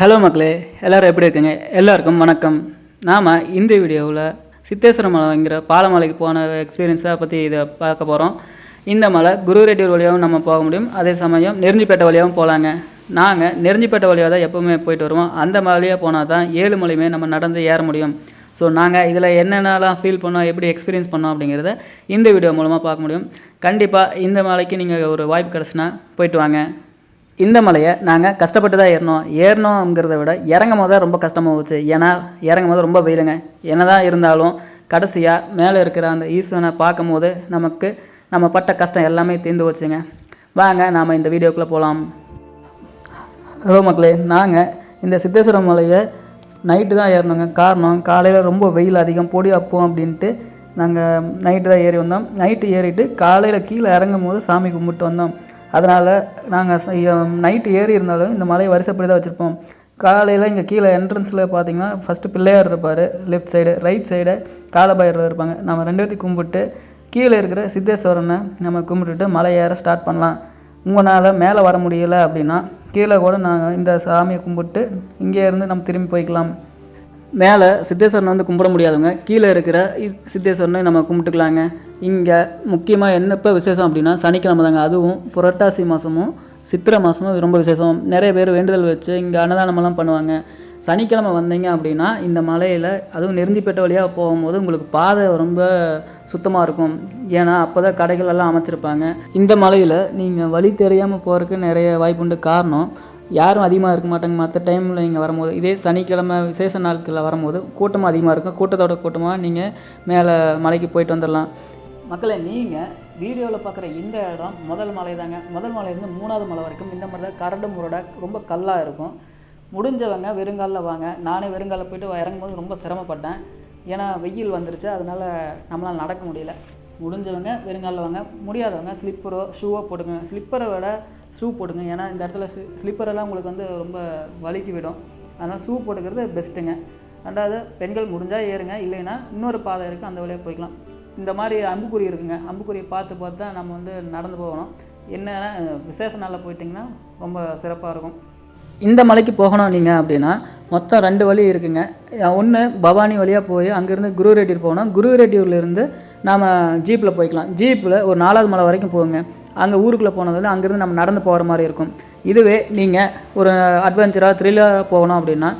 Hello மக்களே எல்லோரும் எப்படி இருக்கீங்க? எல்லாருக்கும் வணக்கம். நாம் இந்த வீடியோவில் சித்தேஸ்வர மலைங்கிற பாலமலைக்கு போன எக்ஸ்பீரியன்ஸை பற்றி இதை பார்க்க போகிறோம் இந்த மலை குரு ரெட்டியூர் வழியாகவும் நம்ம போக முடியும். அதே சமயம் நெருஞ்சிப்பேட்டை வழியாகவும் போகலாங்க நாங்கள் நெருஞ்சிப்பேட்டை வழியாக தான் எப்போவுமே போயிட்டு வருவோம். அந்த மலையாக போனால் தான் ஏழு மலையுமே நம்ம நடந்து ஏற முடியும். ஸோ நாங்கள் இதில் என்னென்னலாம் ஃபீல் பண்ணோம் எப்படி எக்ஸ்பீரியன்ஸ் பண்ணோம் அப்படிங்கிறத இந்த வீடியோ மூலமாக பார்க்க முடியும். கண்டிப்பாக இந்த மலைக்கு நீங்கள் ஒரு வாய்ப்பு கிடச்சுன்னா போயிட்டு வாங்க. இந்த மலையை நாங்கள் கஷ்டப்பட்டு தான் ஏறினோம் ஏறினோங்கிறத விட இறங்கும் போது தான் ரொம்ப கஷ்டமாக போச்சு. ஏன்னா இறங்கும் போது ரொம்ப வெயிலுங்க. என்னதான் இருந்தாலும் கடைசியாக மேலே இருக்கிற அந்த ஈஸ்வரனை பார்க்கும்போது நமக்கு நம்ம பட்ட கஷ்டம் எல்லாமே தீர்ந்து வச்சுங்க வாங்க நாம் இந்த வீடியோக்குள்ளே போகலாம் ஹலோ மக்களே நாங்கள் இந்த சித்தேஸ்வரம் மலையை நைட்டு தான் ஏறினோங்க காரணம் காலையில் ரொம்ப வெயில் அதிகம் பொடி அப்போம் அப்படின்ட்டு நாங்கள் நைட்டு தான் ஏறி வந்தோம். நைட்டு ஏறிட்டு காலையில் கீழே இறங்கும் போது சாமி கும்பிட்டு வந்தோம். அதனால் நாங்கள் நைட்டு ஏறி இருந்தாலும் இந்த மலையை வரிசைப்படி தான் வச்சுருப்போம். காலையில் இங்கே கீழே என்ட்ரன்ஸில் பார்த்தீங்கன்னா ஃபஸ்ட்டு பிள்ளையார் இருப்பார் left side right side Kalabhairavar இருப்பாங்க. நம்ம ரெண்டு பேர்த்தையும் கும்பிட்டு கீழே இருக்கிற சித்தேஸ்வரனை நம்ம கும்பிட்டுட்டு மலை ஏற ஸ்டார்ட் பண்ணலாம். உங்களால் மேலே வர முடியல அப்படின்னா கீழே கூட நாங்கள் இந்த சாமியை கும்பிட்டு இங்கே இருந்து நம்ம திரும்பி போய்க்கலாம். மேலே சித்தேஸ்வரனை வந்து கும்பிட முடியாதவங்க கீழே இருக்கிற சித்தேஸ்வரனை நம்ம கும்பிட்டுக்கலாங்க. இங்கே முக்கியமாக என்னப்போ விசேஷம் அப்படின்னா சனிக்கிழமை தாங்க அதுவும் புரட்டாசி மாதமும் சித்திரை மாதமும் ரொம்ப விசேஷம். நிறைய பேர் வேண்டுதல் வச்சு இங்கே அன்னதானமெல்லாம் பண்ணுவாங்க. சனிக்கிழமை வந்தீங்க அப்படின்னா இந்த மலையில் அதுவும் நெருஞ்சிப்பேட்டை வழியாக போகும்போது உங்களுக்கு பாதை ரொம்ப சுத்தமாக இருக்கும். ஏன்னா அப்போ தான் கடைகளெல்லாம் அமைச்சிருப்பாங்க. இந்த மலையில் நீங்கள் வழி தெரியாமல் போகிறதுக்கு நிறைய வாய்ப்புண்டு. காரணம் யாரும் அதிகமாக இருக்க மாட்டாங்க. மற்ற டைமில் நீங்கள் வரும்போது இதே சனிக்கிழமை விசேஷ நாட்களில் வரும்போது கூட்டமாக அதிகமாக இருக்கும். கூட்டத்தோட கூட்டமாக நீங்கள் மேலே மலைக்கு போயிட்டு வந்துடலாம் மக்களை நீங்கள் வீடியோவில் பார்க்குற இந்த இடம் முதல் மலை தாங்க. முதல் மலையிலேருந்து மூணாவது மலை வரைக்கும் இந்த மாதிரி தான். கரடு முரடாக ரொம்ப கல்லாக இருக்கும். முடிஞ்சவங்க வெறுங்காலில் வாங்க. நானே வெறுங்காலில் போயிட்டு இறங்கும்போது ரொம்ப சிரமப்பட்டேன். ஏன்னா வெயில் வந்துருச்சு. அதனால் நம்மளால் நடக்க முடியல. முடிஞ்சவங்க வெறுங்காலில் வாங்க. முடியாதவங்க ஸ்லிப்பரோ ஷூவோ போட்டுக்கோங்க. ஸ்லிப்பரை விட ஷூ போட்டுங்க ஏன்னா இந்த இடத்துல ஸ்லிப்பரெல்லாம் உங்களுக்கு வந்து ரொம்ப வலிக்கு விடும். அதனால் ஷூ போட்டுக்கிறது பெஸ்ட்டுங்க. ரெண்டாவது பெண்கள் முடிஞ்சால் ஏறுங்க. இல்லைன்னா இன்னொரு பாதை இருக்குது அந்த வழியாக போய்க்கலாம். இந்த மாதிரி அம்புக்குறி இருக்குங்க. அம்புக்குறியை பார்த்து பார்த்து தான் நம்ம வந்து நடந்து போகணும். என்னென்னா விசேஷ நாளில் போயிட்டிங்கன்னா ரொம்ப சிறப்பாக இருக்கும். இந்த மலைக்கு போகணும் நீங்கள் அப்படின்னா மொத்தம் ரெண்டு வழி இருக்குங்க. ஒன்று பவானி வழியாக போய் அங்கேருந்து குரு ரெட்டியூர் போகணும். குரு ரெட்டியூர்லேருந்து நாம் ஜீப்பில் போய்க்கலாம். ஜீப்பில் ஒரு நாலாவது மலை வரைக்கும் போகுங்க. அங்கே ஊருக்குள்ளே போனதில் அங்கேருந்து நம்ம நடந்து போகிற மாதிரி இருக்கும். இதுவே நீங்கள் ஒரு அட்வென்ச்சராக த்ரில்லராக போகணும் அப்படின்னா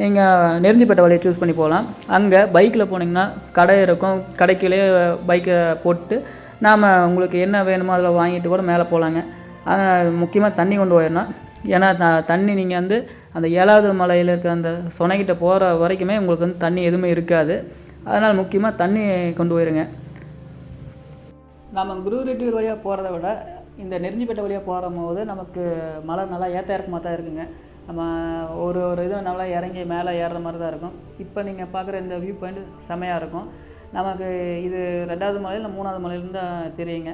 நீங்கள் நெருஞ்சிப்பட்ட வழியை சூஸ் பண்ணி போகலாம். அங்கே பைக்கில் போனீங்கன்னா கடை இருக்கும். கடைக்கிலே பைக்கை போட்டு நாம் உங்களுக்கு என்ன வேணுமோ அதில் வாங்கிட்டு கூட மேலே போகலாங்க முக்கியமாக தண்ணி கொண்டு போயிடணும். ஏன்னா த தண்ணி நீங்கள் வந்து அந்த ஏழாவது மலையில் இருக்க அந்த சொனைக்கிட்ட போகிற வரைக்குமே உங்களுக்கு வந்து தண்ணி எதுவுமே இருக்காது. அதனால் முக்கியமாக தண்ணி கொண்டு போயிருங்க. நம்ம குரு ரெட்டியூர் வழியாக போகிறத விட இந்த நெருஞ்சிப்பேட்டை வழியாக போகிற போது நமக்கு மலை நல்லா ஏற்ற இறக்கமாக தான் இருக்குங்க. நம்ம ஒரு ஒரு இதுவும் நல்லா இறங்கி மேலே ஏறுற மாதிரி தான் இருக்கும். இப்போ நீங்கள் பார்க்குற இந்த வியூ பாயிண்ட் செமையாக இருக்கும். நமக்கு இது ரெண்டாவது மலையில் மூணாவது மலையிலேருந்து தான் தெரியுங்க.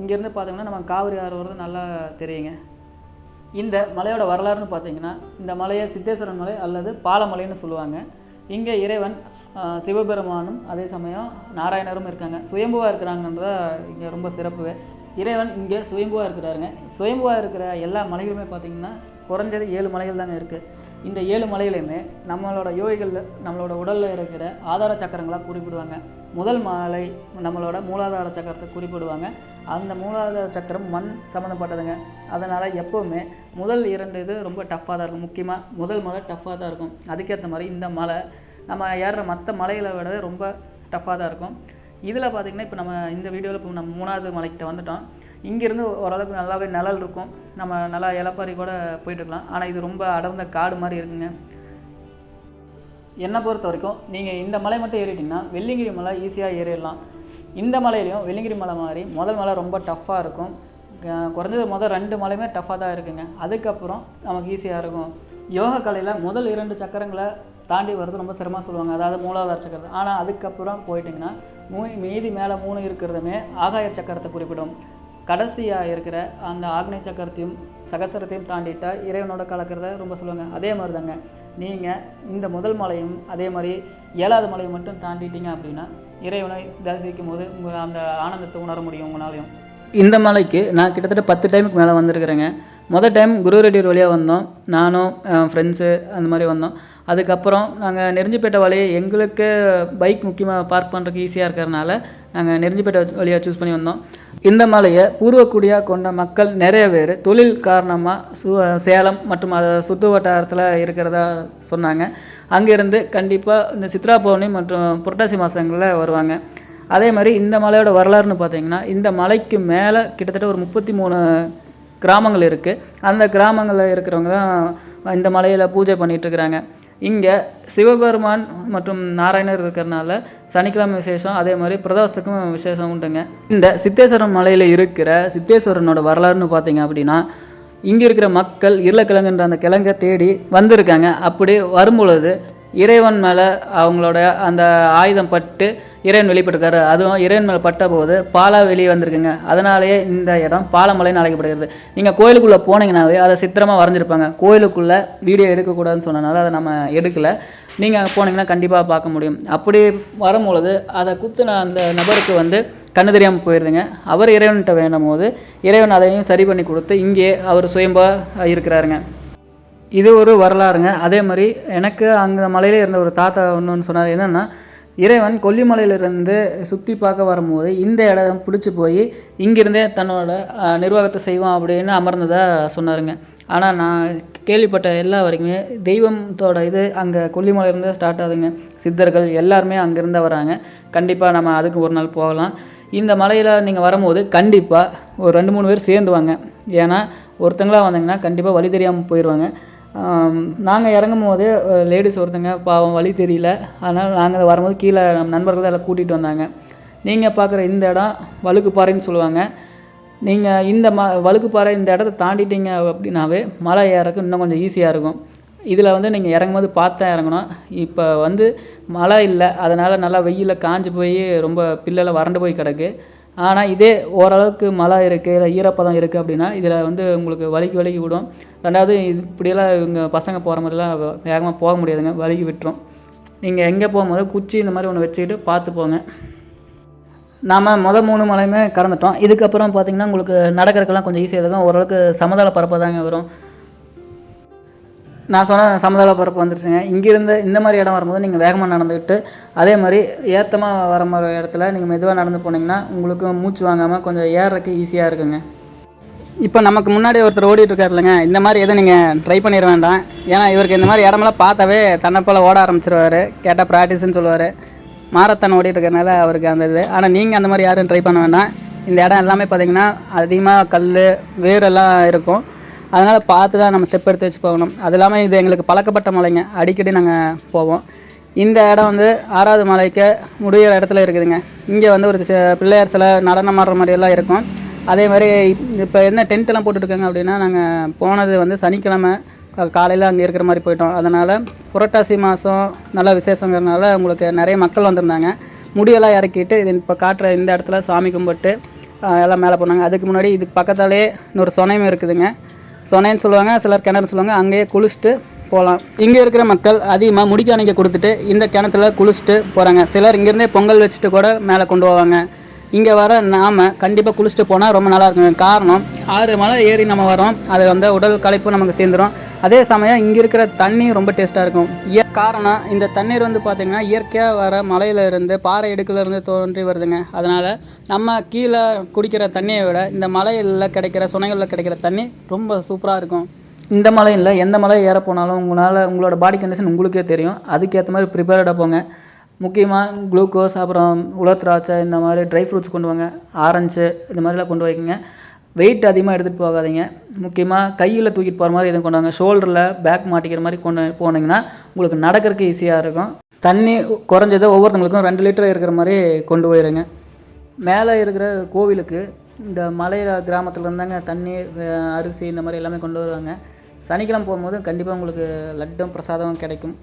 இங்கேருந்து பார்த்தீங்கன்னா நம்ம காவிரி ஆறு வரது நல்லா தெரியுங்க. இந்த மலையோட வரலாறுன்னு பார்த்தீங்கன்னா இந்த மலையை சித்தேஸ்வரன் மலை அல்லது பாலமலைன்னு சொல்லுவாங்க. இங்கே இறைவன் சிவபெருமானும் அதே சமயம் நாராயணரும் இருக்காங்க. சுயம்புவாக இருக்கிறாங்கன்றத இங்கே ரொம்ப சிறப்பு இறைவன் இங்கே சுயம்புவாக இருக்கிறாருங்க. சுயம்புவாக இருக்கிற எல்லா மலைகளுமே பார்த்தீங்கன்னா குறைஞ்சது ஏழு மலைகள் தாங்க இருக்குது இந்த ஏழு மலைகளையுமே நம்மளோட யோகிகள் நம்மளோட உடலில் இருக்கிற ஆதார சக்கரங்களாக குறிப்பிடுவாங்க. முதல் மலை நம்மளோட மூலாதார சக்கரத்தை குறிப்பிடுவாங்க. அந்த மூலாதார சக்கரம் மண் சம்மந்தப்பட்டதுங்க அதனால் எப்போவுமே முதல் இரண்டு இது ரொம்ப டஃப்பாக தான் இருக்கும். முக்கியமாக முதல் மலை டஃப்பாக தான் இருக்கும். அதுக்கேற்ற மாதிரி இந்த மலை நம்ம ஏறுற மற்ற மலைகளை விட ரொம்ப டஃப்பாக தான் இருக்கும். இதில் பார்த்திங்கன்னா இப்போ நம்ம இந்த வீடியோவில் இப்போ நம்ம மூணாவது மலைக்கிட்ட வந்துட்டோம். இங்கேருந்து ஓரளவுக்கு நல்லாவே நிழல் இருக்கும். நம்ம நல்லா இலப்பாரி கூட போயிட்டு இருக்கலாம். ஆனால் இது ரொம்ப அடர்ந்த காடு மாதிரி இருக்குங்க. என்னை பொறுத்த வரைக்கும் நீங்கள் இந்த மலை மட்டும் ஏறிட்டிங்கன்னா வெள்ளிங்கிரி மலை ஈஸியாக ஏறிடலாம். இந்த மலையிலையும் வெள்ளிங்கிரி மலை மாதிரி முதல் மலை ரொம்ப டஃப்பாக இருக்கும். குறைஞ்சது முதல் ரெண்டு மலையுமே டஃப்பாக தான் இருக்குங்க. அதுக்கப்புறம் நமக்கு ஈஸியாக இருக்கும். யோக கலையில் முதல் இரண்டு சக்கரங்களை தாண்டி வர்றது ரொம்ப சிரமமாக சொல்லுவாங்க. அதாவது மூலாதார சக்கரத்தை ஆனால் அதுக்கப்புறம் போயிட்டிங்கன்னா மூ மீதி மேலே மூணு இருக்கிறதுமே ஆகாய சக்கரத்தை குறிப்பிடும். கடைசியாக இருக்கிற அந்த ஆக்னேய சக்கரத்தையும் சகசரத்தையும் தாண்டிட்டா இறைவனோட கலக்கிறத ரொம்ப சொல்லுவாங்க. அதே மாதிரி தாங்க நீங்கள் இந்த முதல் மலையும் அதே மாதிரி ஏழாவது மலையை மட்டும் தாண்டிட்டீங்க அப்படின்னா இறைவனை தரிசிக்கும் போது உங்கள் அந்த ஆனந்தத்தை உணர முடியும் உங்களாலையும். இந்த மலைக்கு நான் கிட்டத்தட்ட பத்து டைமுக்கு மேலே வந்திருக்கிறேங்க. மொதல் டைம் குருரெட்டியூர் வழியாக வந்தோம். நானும் ஃப்ரெண்ட்ஸு அந்த மாதிரி வந்தோம். அதுக்கப்புறம் நாங்கள் நெருஞ்சிப்பேட்டை வழி எங்களுக்கு பைக் முக்கியமாக பார்க் பண்ணுறதுக்கு ஈஸியாக இருக்கிறனால நாங்கள் நெருஞ்சிப்பேட்டை வழியாக சூஸ் பண்ணி வந்தோம். இந்த மலையை பூர்வக்குடியாக கொண்ட மக்கள் நிறைய பேர் தொழில் காரணமாக சு சேலம் மற்றும் அதை சுற்று வட்டாரத்தில் இருக்கிறதா சொன்னாங்க. அங்கேருந்து கண்டிப்பாக இந்த சித்ரா பௌர்ணமி மற்றும் புரட்டாசி மாதங்களில் வருவாங்க. அதே மாதிரி இந்த மலையோட வரலாறுன்னு பார்த்தீங்கன்னா இந்த மலைக்கு மேலே கிட்டத்தட்ட ஒரு முப்பத்தி மூணு கிராமங்கள் இருக்குது அந்த கிராமங்களில் இருக்கிறவங்க தான் இந்த மலையில் பூஜை பண்ணிகிட்ருக்குறாங்க இங்கே சிவபெருமான் மற்றும் நாராயணர் இருக்கிறனால சனிக்கிழமை விசேஷம் அதே மாதிரி பிரதோஷத்துக்கும் விசேஷம் உண்டுங்க. இந்த சித்தேஸ்வரன் மலையில் இருக்கிற சித்தேஸ்வரனோட வரலாறுன்னு பார்த்தீங்க அப்படின்னா இங்கே இருக்கிற மக்கள் இருளக்கிழங்குன்ற அந்த கிழங்கை தேடி வந்திருக்காங்க. அப்படி வரும்பொழுது இறைவன் மேலே அவங்களோட அந்த ஆயுதம் பட்டு இறைவன் வெளிப்பட்டிருக்காரு. அதுவும் இறைவன் மேலே பட்ட போது பாலா வெளியே வந்திருக்குங்க. அதனாலேயே இந்த இடம் பாலமலைன்னு அழைக்கப்படுகிறது. நீங்கள் கோயிலுக்குள்ளே போனீங்கன்னாவே அதை சித்திரமாக வரைஞ்சிருப்பாங்க. கோயிலுக்குள்ளே வீடியோ எடுக்கக்கூடாதுன்னு சொன்னனால அதை நம்ம எடுக்கலை. நீங்கள் போனீங்கன்னா கண்டிப்பாக பார்க்க முடியும். அப்படி வரும்பொழுது அதை குத்துன அந்த நபருக்கு வந்து கண்ணு தெரியாமல் போயிருதுங்க. அவர் இறைவன்கிட்ட வேண்டும் போது இறைவன் அதையும் சரி பண்ணி கொடுத்து இங்கே அவர் சுயம்பாக இருக்கிறாருங்க. இது ஒரு வரலாறுங்க. அதே மாதிரி எனக்கு அங்கே மலையில் இருந்த ஒரு தாத்தா ஒன்று சொன்னார். என்னென்னா இறைவன் கொல்லிமலையிலிருந்து சுற்றி பார்க்க வரும்போது இந்த இடம் பிடிச்சி போய் இங்கிருந்தே தன்னோட நிர்வாகத்தை செய்வான் அப்படின்னு அமர்ந்ததாக சொன்னாருங்க. ஆனால் நான் கேள்விப்பட்ட எல்லா வரைக்குமே தெய்வத்தோட இது அங்கே கொல்லிமலையிலேருந்து ஸ்டார்ட் ஆகுதுங்க. சித்தர்கள் எல்லாருமே அங்கேருந்து வராங்க. கண்டிப்பாக நம்ம அதுக்கு ஒரு நாள் போகலாம். இந்த மலையில் நீங்கள் வரும்போது கண்டிப்பாக ஒரு ரெண்டு மூணு பேர் சேர்ந்து வாங்க ஏன்னா ஒருத்தங்களாக வந்தீங்கன்னா கண்டிப்பாக வழி தெரியாமல் போயிடுவாங்க நாங்கள் இறங்கும் போது லேடிஸ் ஒருத்தங்க பாவம் வழி தெரியல. அதனால் நாங்கள் வரும்போது கீழே நம்ம நண்பர்கள் எல்லாம் கூட்டிகிட்டு வந்தாங்க. நீங்கள் பார்க்குற இந்த இடம் வழுக்குப்பாறைன்னு சொல்லுவாங்க. நீங்கள் இந்த ம வழுக்குப்பாறை இந்த இடத்த தாண்டிட்டீங்க அப்படின்னாவே மலை ஏறக்கு இன்னும் கொஞ்சம் ஈஸியாக இருக்கும். இதில் வந்து நீங்கள் இறங்கும்போது பார்த்து தான் இறங்கணும். இப்போ வந்து மழை இல்லை. அதனால் நல்லா வெயிலில் காஞ்சு போய் ரொம்ப பில்லெல்லாம் வறண்டு போய் கிடக்கு. ஆனால் இதே ஓரளவுக்கு மழை இருக்குது இல்லை ஈரப்பதம் இருக்குது அப்படின்னா இதில் வந்து உங்களுக்கு வலிக்கு வலிக்கு விடும் ரெண்டாவது இது இப்படியெல்லாம் இவங்க பசங்க போகிற மாதிரிலாம் வேகமாக போக முடியாதுங்க வலிக்கு விட்டுரும். நீங்கள் எங்கே போகும்போது குச்சி இந்த மாதிரி ஒன்று வச்சுக்கிட்டு பார்த்து போங்க. நாம் மொதல் மூணு மலையுமே கடந்துட்டோம் இதுக்கப்புறம் பார்த்திங்கன்னா உங்களுக்கு நடக்கிறதுக்கெல்லாம் கொஞ்சம் ஈஸியாக இருக்கும். ஓரளவுக்கு சமதள பரப்பு தாங்க வரும். நான் சொன்ன சமதள பரப்பு வந்துருச்சுங்க. இங்கேருந்து இந்த மாதிரி இடம் வரும்போது நீங்கள் வேகமாக நடந்துக்கிட்டு அதே மாதிரி ஏத்தமாக வர மாதிரி இடத்துல நீங்கள் மெதுவாக நடந்து போனீங்கன்னா உங்களுக்கு மூச்சு வாங்காமல் கொஞ்சம் ஏறுறதுக்கு ஈஸியாக இருக்குங்க. இப்போ நமக்கு முன்னாடி ஒருத்தர் ஓடிட்டுருக்காரு இல்லைங்க. இந்த மாதிரி எதுவும் நீங்கள் ட்ரை பண்ணிட வேண்டாம். ஏன்னா இவருக்கு இந்த மாதிரி இடமெல்லாம் பார்த்தாவே தன்னை போல் ஓட ஆரம்பிச்சிருவார். கேட்டால் ப்ராக்டிஸ்ன்னு சொல்லுவார். மாரத்தான் ஓடிட்டுருக்கறனால அவருக்கு அந்த இது. ஆனால் நீங்கள் அந்த மாதிரி யாரும் ட்ரை பண்ண வேண்டாம். இந்த இடம் எல்லாமே பார்த்தீங்கன்னா அதிகமாக கல் வேரெல்லாம் இருக்கும். அதனால் பார்த்து தான் நம்ம ஸ்டெப் எடுத்து வச்சு போகணும். அது இல்லாமல் இது எங்களுக்கு பழக்கப்பட்ட மலைங்க. அடிக்கடி நாங்கள் போவோம். இந்த இடம் வந்து ஆறாவது மலைக்கு முடியிற இடத்துல இருக்குதுங்க. இங்கே வந்து ஒரு பிள்ளையார் சிலை நடனம் ஆடுற மாதிரியெல்லாம் இருக்கும். அதே மாதிரி இப்போ என்ன டென்ட்டெல்லாம் போட்டுட்ருக்காங்க அப்படின்னா நாங்கள் போனது வந்து சனிக்கிழமை. காலையில் அங்கே இருக்கிற மாதிரி போயிட்டோம். அதனால் புரட்டாசி மாதம் நல்ல விசேஷங்கிறதுனால உங்களுக்கு நிறைய மக்கள் வந்திருந்தாங்க. முடியெல்லாம் இறக்கிட்டு இது இப்போ காட்டுற இந்த இடத்துல சாமி கும்பிட்டு எல்லாம் மேலே போனாங்க. அதுக்கு முன்னாடி இதுக்கு பக்கத்தாலே இன்னொரு சொனையும் இருக்குதுங்க. சொன்னேன்னு சொல்லுவாங்க சிலர் கிணறு சொல்லுவாங்க அங்கேயே குளிச்சுட்டு போகலாம். இங்கே இருக்கிற மக்கள் அதிகமாக முடிக்காணிக்க கொடுத்துட்டு இந்த கிணத்துல குளிச்சுட்டு போகிறாங்க சிலர் இங்கேருந்தே பொங்கல் வச்சுட்டு கூட மேலே கொண்டு போவாங்க. இங்கே வர நாம் கண்டிப்பாக குளிச்சுட்டு போனால் ரொம்ப நல்லா இருக்குங்க காரணம் ஆறு மலை ஏறி நம்ம வரோம் அது வந்து உடல் கலைப்பு நமக்கு தீர்ந்துடும் அதே சமயம் இங்கே இருக்கிற தண்ணி ரொம்ப டேஸ்ட்டாக இருக்கும். இய காரணம் இந்த தண்ணீர் வந்து பார்த்திங்கன்னா இயற்கையாக வர மலையிலேருந்து பாறை இடுக்கிலேருந்து தோன்றி வருதுங்க. அதனால் நம்ம கீழே குடிக்கிற தண்ணியை விட இந்த மலையில் கிடைக்கிற சுனைகளில் கிடைக்கிற தண்ணி ரொம்ப சூப்பராக இருக்கும். இந்த மலை இல்லை எந்த மலை ஏற போனாலும் உங்களால் உங்களோட பாடி கண்டிஷன் உங்களுக்கே தெரியும். அதுக்கேற்ற மாதிரி ப்ரிப்பேர்டாக போங்க. முக்கியமாக குளுக்கோஸ் அப்புறம் உலர் திராட்சை இந்த மாதிரி ட்ரை ஃப்ரூட்ஸ் கொண்டு வாங்க. ஆரஞ்சு இந்த மாதிரிலாம் கொண்டு வைக்கங்க. வெயிட் அதிகமாக எடுத்துகிட்டு போகாதீங்க. முக்கியமாக கையில் தூக்கிட்டு போகிற மாதிரி எதுவும் கொண்டு வாங்க. ஷோல்டரில் பேக் மாட்டிக்கிற மாதிரி கொண்டு போனீங்கன்னா உங்களுக்கு நடக்கிறதுக்கு ஈஸியாக இருக்கும். தண்ணி குறைஞ்சது ஒவ்வொருத்தவங்களுக்கும் ரெண்டு லிட்டர் இருக்கிற மாதிரி கொண்டு போயிருங்க. மேலே இருக்கிற கோவிலுக்கு இந்த மலையில கிராமத்தில் இருந்தாங்க தண்ணி அரிசி இந்த மாதிரி எல்லாமே கொண்டு வருவாங்க. சனிக்கிழமை போகும்போது கண்டிப்பாக உங்களுக்கு லட்டும் பிரசாதமும் கிடைக்கும்.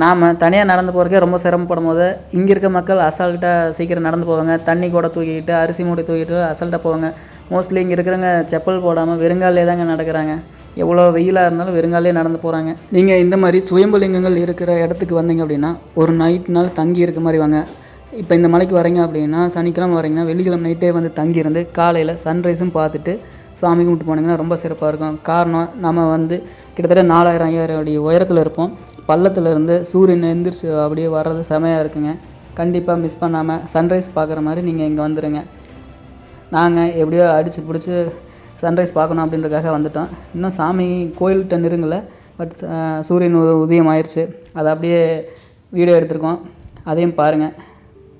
நாம் தனியாக நடந்து போகிறக்கே ரொம்ப சிரமப்படும் போது இங்கே இருக்க மக்கள் அசால்ட்டாக சீக்கிரம் நடந்து போவாங்க. தண்ணி கூட தூக்கிக்கிட்டு அரிசி மூடி தூக்கிட்டு அசால்ட்டாக போவாங்க. மோஸ்ட்லி இங்கே இருக்கிறவங்க செப்பல் போடாமல் வெறுங்காலே தாங்க நடக்கிறாங்க. எவ்வளோ வெயிலாக இருந்தாலும் வெறுங்காலே நடந்து போகிறாங்க நீங்கள் இந்த மாதிரி சுயம்புலிங்கங்கள் இருக்கிற இடத்துக்கு வந்தீங்க அப்படின்னா ஒரு நைட் நாள் தங்கி இருக்க மாதிரி வாங்க. இப்போ இந்த மலைக்கு வரீங்க அப்படின்னா சனிக்கிழமை வரீங்கன்னா வெள்ளிக்கிழமை நைட்டே வந்து தங்கியிருந்து காலையில் சன்ரைஸும் பார்த்துட்டு சாமி கும்பிட்டு போனீங்கன்னா ரொம்ப சிறப்பாக இருக்கும். காரணம் நம்ம வந்து கிட்டத்தட்ட நாலாயிரம் ஐயாயிரம் அடி உயரத்தில் இருப்போம். பள்ளத்துலேருந்து சூரியன் எந்திரிச்சு அப்படியே வர்றது செமையாக இருக்குங்க. கண்டிப்பாக மிஸ் பண்ணாமல் சன்ரைஸ் பார்க்குற மாதிரி நீங்கள் இங்கே வந்துடுங்க நாங்கள் எப்படியோ அடித்து பிடிச்சி சன்ரைஸ் பார்க்கணும் அப்படின்றதுக்காக வந்துட்டோம். இன்னும் சாமி கோயில்கிட்ட நெருங்கலை பட் சூரியன் உ- உதயம் ஆயிடுச்சு அதை அப்படியே வீடியோ எடுத்திருக்கோம். அதையும் பாருங்கள்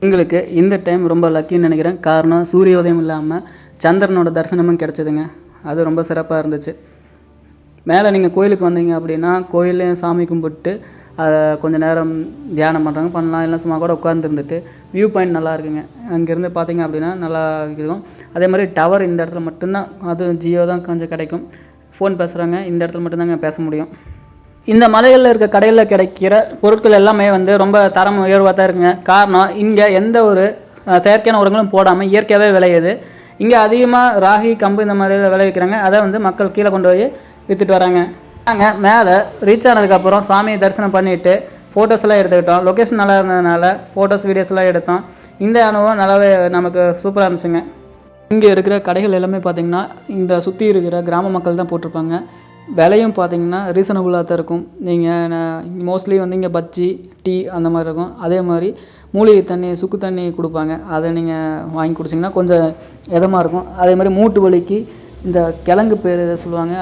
எங்களுக்கு இந்த டைம் ரொம்ப லக்கின்னு நினைக்கிறேன். காரணம் சூரிய உதயம் இல்லாமல் சந்திரனோட தரிசனமும் கிடச்சிதுங்க. அது ரொம்ப சிறப்பாக இருந்துச்சு. மேலே நீங்கள் கோயிலுக்கு வந்தீங்க அப்படின்னா கோயிலையும் சாமி கும்பிட்டு அதை கொஞ்சம் நேரம் தியானம் பண்ணுறாங்க பண்ணலாம் இல்லை சும்மா கூட உட்காந்துருந்துட்டு வியூ பாயிண்ட் நல்லா இருக்குங்க. அங்கேருந்து பார்த்தீங்க அப்படின்னா நல்லா இருக்கும். அதே மாதிரி டவர் இந்த இடத்துல மட்டும்தான் அதுவும் ஜியோ தான் கொஞ்சம் கிடைக்கும். ஃபோன் பேசுகிறாங்க இந்த இடத்துல மட்டும்தாங்க பேச முடியும். இந்த மலைகளில் இருக்க கடையில் கிடைக்கிற பொருட்கள் எல்லாமே வந்து ரொம்ப தரம் உயர்வாக தான் இருக்குங்க. காரணம் இங்கே எந்த ஒரு செயற்கையான உரங்களும் போடாமல் இயற்கையாகவே விளையுது. இங்கே அதிகமாக ராகி கம்பு இந்த மாதிரி விளைவிக்கிறாங்க. அதை வந்து மக்கள் கீழே கொண்டு போய் விற்றுட்டு வராங்க. நாங்கள் மேலே ரீச் ஆனதுக்கப்புறம் சாமியை தரிசனம் பண்ணிவிட்டு ஃபோட்டோஸ்லாம் எடுத்துக்கிட்டோம். லொக்கேஷன் நல்லா இருந்ததுனால ஃபோட்டோஸ் வீடியோஸ்லாம் எடுத்தோம். இந்த அனுபவம் நல்லாவே நமக்கு சூப்பராக இருந்துச்சுங்க. இங்கே இருக்கிற கடைகள் எல்லாமே பார்த்தீங்கன்னா இந்த சுற்றி இருக்கிற கிராம மக்கள் தான் போட்டிருப்பாங்க. விலையும் பார்த்தீங்கன்னா ரீசனபுளாக தான் இருக்கும். நீங்கள் மோஸ்ட்லி வந்து இங்கே பஜ்ஜி டீ அந்த மாதிரி இருக்கும். அதே மாதிரி மூலிகை தண்ணி சுக்கு தண்ணி கொடுப்பாங்க. அதை நீங்கள் வாங்கி குடிச்சிங்கன்னா கொஞ்சம் இதமாக இருக்கும். அதே மாதிரி மூட்டு வலிக்கு இந்த கிழங்கு பேர் சொல்லுவாங்க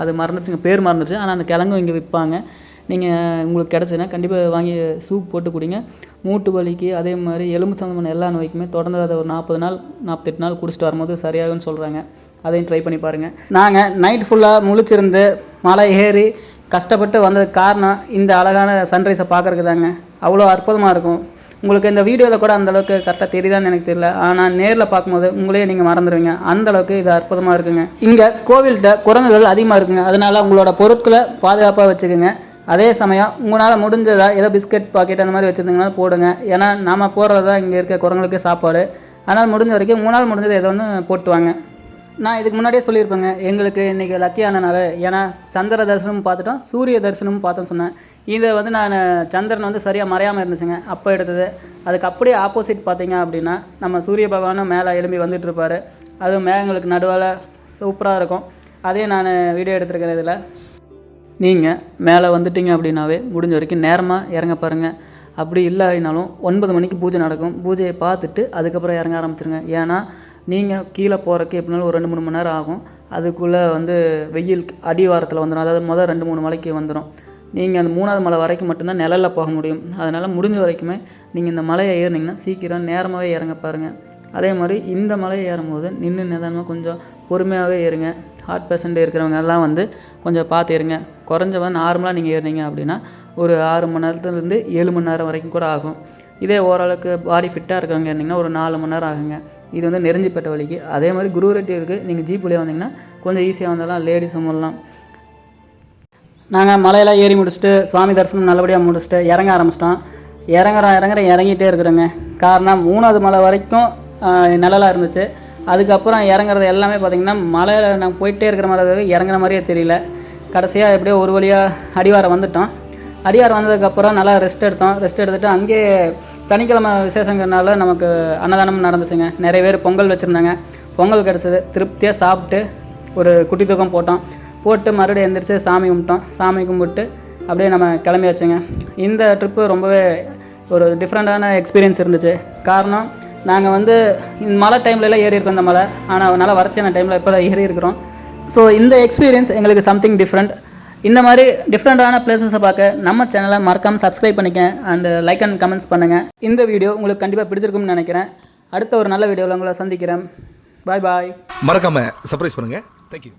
அது மறந்துச்சுங்க பேர் மறந்துச்சு ஆனால் அந்த கிழங்கும் இங்கே விற்பாங்க நீங்கள் உங்களுக்கு கிடச்சுன்னா கண்டிப்பாக வாங்கி சூப் போட்டு குடிங்க. மூட்டு வலிக்கு அதே மாதிரி எலும்பு சம்மந்தமான எல்லா நோய்க்குமே தொடர்ந்து அதை ஒரு நாற்பது நாள் நாற்பத்தெட்டு நாள் குடிச்சிட்டு வரும்போது சரியாகும்னு சொல்கிறாங்க அதையும் ட்ரை பண்ணி பாருங்கள் நாங்கள் நைட் ஃபுல்லாக முழிச்சிருந்து மலை ஏறி கஷ்டப்பட்டு வந்ததுக்கு காரணம் இந்த அழகான சன்ரைஸை பார்க்குறதுக்கு தாங்க. அவ்வளோ அற்புதமாக இருக்கும். உங்களுக்கு இந்த வீடியோவில் கூட அந்தளவுக்கு கரெக்டாக தெரியுதான்னு எனக்கு தெரியல. ஆனால் நேரில் பார்க்கும்போது உங்களையே நீங்கள் மறந்துடுவீங்க அந்த அளவுக்கு இது அற்புதமாக இருக்குங்க. இங்கே கோவில்கிட்ட குரங்குகள் அதிகமாக இருக்குங்க. அதனால் உங்களோட பொருட்களை பாதுகாப்பாக வச்சுக்கோங்க. அதே சமயம் உங்களால் முடிஞ்சதா ஏதோ பிஸ்கட் பாக்கெட் அந்த மாதிரி வச்சுருந்தீங்கன்னா போடுங்க. ஏன்னா நாம் போடுறது தான் இங்கே இருக்க குரங்களுக்கு சாப்பாடு. அதனால் முடிஞ்ச வரைக்கும் உங்களால் முடிஞ்சது ஏதோ ஒன்று போட்டுவாங்க. நான் இதுக்கு முன்னாடியே சொல்லியிருப்பேங்க எங்களுக்கு இன்றைக்கி லக்கியானனால ஏன்னா சந்திர தரிசனமும் பார்த்துட்டோம் சூரிய தரிசனமும் பார்த்தோம்னு சொன்னேன். இதை வந்து நான் சந்திரன் வந்து சரியாக மறையாமல் இருந்துச்சுங்க அப்போ எடுத்தது. அதுக்கு அப்படியே ஆப்போசிட் பார்த்தீங்க அப்படின்னா நம்ம சூரிய பகவானும் மேலே எழும்பி வந்துட்டு இருப்பார். அதுவும் மேகங்களுக்கு நடுவால் சூப்பராக இருக்கும். அதே நான் வீடியோ எடுத்திருக்கிறேன் இதில். நீங்கள் மேலே வந்துட்டீங்க அப்படின்னாவே முடிஞ்ச வரைக்கும் நேரமாக இறங்க பாருங்கள் அப்படி இல்லைனாலும் ஒன்பது மணிக்கு பூஜை நடக்கும். பூஜையை பார்த்துட்டு அதுக்கப்புறம் இறங்க ஆரம்பிச்சிருங்க. ஏன்னா நீங்கள் கீழே போகிறக்கு எப்படினாலும் ஒரு ரெண்டு மூணு மணி நேரம் ஆகும். அதுக்குள்ளே வந்து வெயில் அடிவாரத்தில் வந்துடும் அதாவது முதல் ரெண்டு மூணு மலைக்கு வந்துடும் நீங்கள் அந்த மூணாவது மலை வரைக்கும் மட்டும்தான் நிழலில் போக முடியும். அதனால் முடிஞ்ச வரைக்குமே நீங்கள் இந்த மலையை ஏறினீங்கன்னா சீக்கிரம் நேரமாகவே இறங்க பாருங்கள் அதே மாதிரி இந்த மலையை ஏறும்போது நின்று நிதானமாக கொஞ்சம் பொறுமையாகவே ஏறுங்க. ஹார்ட் பேஷண்ட் இருக்கிறவங்க எல்லாம் வந்து கொஞ்சம் பார்த்து ஏறுங்க. குறைஞ்சவன் நார்மலாக நீங்கள் ஏறினீங்க அப்படின்னா ஒரு ஆறு மணி நேரத்துலேருந்து ஏழு மணி நேரம் வரைக்கும் கூட ஆகும். இதே ஓரளவுக்கு பாடி ஃபிட்டாக இருக்கிறவங்க ஏறினீங்கன்னா ஒரு நாலு மணி நேரம் ஆகுங்க. இது வந்து நெருஞ்சிப்பட்ட வழிக்கு. அதே மாதிரி குரு ரெட்டி இருக்குது நீங்கள் ஜீப்லேயே வந்தீங்கன்னா கொஞ்சம் ஈஸியாக வந்தாலும். லேடிஸும் வரலாம். நாங்கள் மலையெல்லாம் ஏறி முடிச்சுட்டு சுவாமி தரிசனம் நல்லபடியாக முடிச்சுட்டு இறங்க ஆரம்பிச்சிட்டோம். இறங்குறோம் இறங்குற இறங்கிட்டே இருக்கிறோங்க. காரணம் மூணாவது மலை வரைக்கும் ஆஹ், இருந்துச்சு. அதுக்கப்புறம் இறங்குறது எல்லாமே பார்த்திங்கன்னா மலையில் நாங்கள் போயிட்டே இருக்கிற மாதிரி இறங்குற மாதிரியே தெரியல. கடைசியாக எப்படியோ ஒரு வழியாக அடிவாரம் வந்துட்டோம். அடிவாரம் வந்ததுக்கப்புறம் நல்லா ரெஸ்ட் எடுத்தோம். ரெஸ்ட் எடுத்துகிட்டு அங்கேயே சனிக்கிழமை விசேஷங்கிறனால நமக்கு அன்னதானம் நடந்துச்சுங்க. நிறைய பேர் பொங்கல் வச்சுருந்தாங்க. பொங்கல் கிடச்சிது. திருப்தியாக சாப்பிட்டு ஒரு குட்டி தூக்கம் போட்டோம். போட்டு மறுபடியும் எந்திரிச்சு சாமி கும்பிட்டோம். சாமி கும்பிட்டு அப்படியே நம்ம கிளம்பி கிளம்பியாச்சுங்க. இந்த ட்ரிப்பு ரொம்பவே ஒரு டிஃப்ரெண்ட்டான எக்ஸ்பீரியன்ஸ் இருந்துச்சு. காரணம் நாங்கள் வந்து இந்த மழை டைம்லலாம் ஏறி இருக்கோம் இந்த மலை ஆனால் நல்லா வறட்சியான டைமில் இப்போ தான் ஏறி இருக்கிறோம். ஸோ இந்த எக்ஸ்பீரியன்ஸ் எங்களுக்கு சம்திங் டிஃப்ரெண்ட் இந்த மாதிரி டிஃப்ரெண்ட்டான பிளேசஸை பார்க்க நம்ம சேனலை மறக்காமல் சப்ஸ்கிரைப் பண்ணிக்க அண்ட் லைக் அண்ட் கமெண்ட்ஸ் பண்ணுங்கள் இந்த வீடியோ உங்களுக்கு கண்டிப்பாக பிடிச்சிருக்கும்னு நினைக்கிறேன். அடுத்த ஒரு நல்ல வீடியோவில் உங்களை சந்திக்கிறேன். பாய் பாய் மறக்காமல் சர்ப்ரைஸ் பண்ணுங்கள் தேங்க்யூ